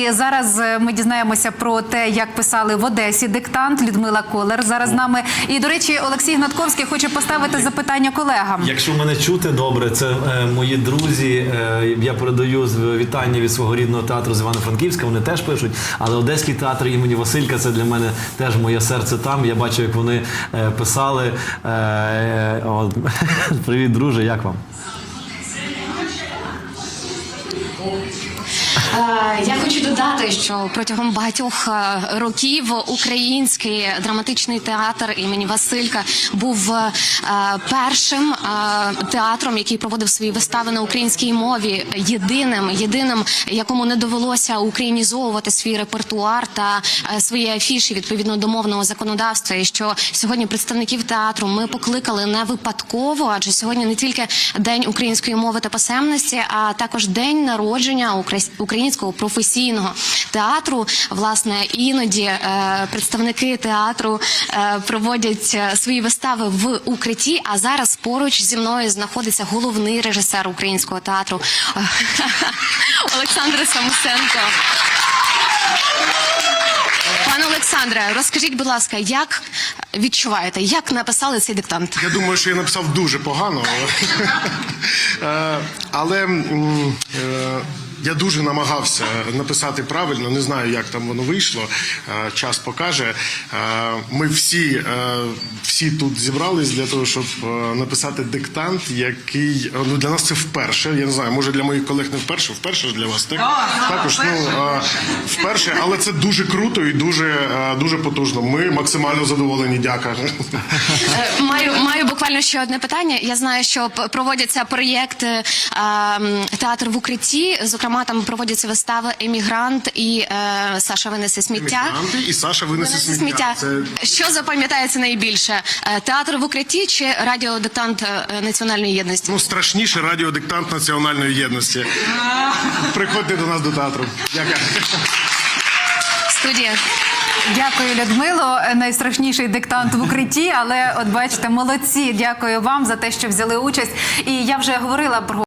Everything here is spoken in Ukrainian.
І зараз е, ми дізнаємося про те, як писали в Одесі диктант Людмила Колер. Зараз з нами. І до речі, Олексій Гнатковський хоче поставити запитання колегам. Якщо мене чути добре, це е, мої друзі. Е, я передаю вітання від свого рідного театру з Івано-Франківська. Вони теж пишуть. Але Одеський театр імені Василька це для мене теж моє серце там. Я бачу, як вони е, писали. Е, е, от. Привіт, друже, як вам? Е, Я хочу додати, що протягом багатьох е, років український драматичний театр імені Василька був е, першим театром, який проводив свої вистави на українській мові. Єдиним, єдиним, якому не довелося українізовувати свій репертуар та свої афіші відповідно до мовного законодавства. І що сьогодні представників театру ми покликали не випадково, адже сьогодні не тільки день української мови та писемності, а також день народження укра- українського професійного театру. Власне, іноді е, представники театру е, проводять е, свої вистави в укритті. А зараз поруч зі мною знаходиться головний режисер українського театру Олександр Самусенко. Пане Олександре, розкажіть, будь ласка, як відчуваєте, як написали цей диктант? Я думаю, що я написав дуже погано. Е, Але е, я дуже намагався написати правильно. Не знаю, як там воно вийшло. Е, Час покаже. Е, Ми всі, е, всі тут зібрались для того, щоб написати диктант, який ну для нас це вперше. Я не знаю, може для моїх колег не вперше, вперше ж для вас. Так також ну вперше, але це дуже круто і дуже, е, дуже потужно. Ми максимально задоволені. Дякую. Е, Маю маю буквально ще одне питання. Я знаю, що проводяться проєкти е, театр в укритті. Зокрема, там проводяться вистави Емігрант і Саша винесе сміття. Мігранти і Саша винесе сміття. Це Що запам'ятається найбільше? Театр в укритті чи радіодиктант національної єдності? ну страшніше радіодиктант національної єдності. Приходьте до нас до театру. Дякую. Студія. Дякую, Людмило. Найстрашніший диктант в укритті, але от бачите, молодці. Дякую вам за те, що взяли участь. І я вже говорила про.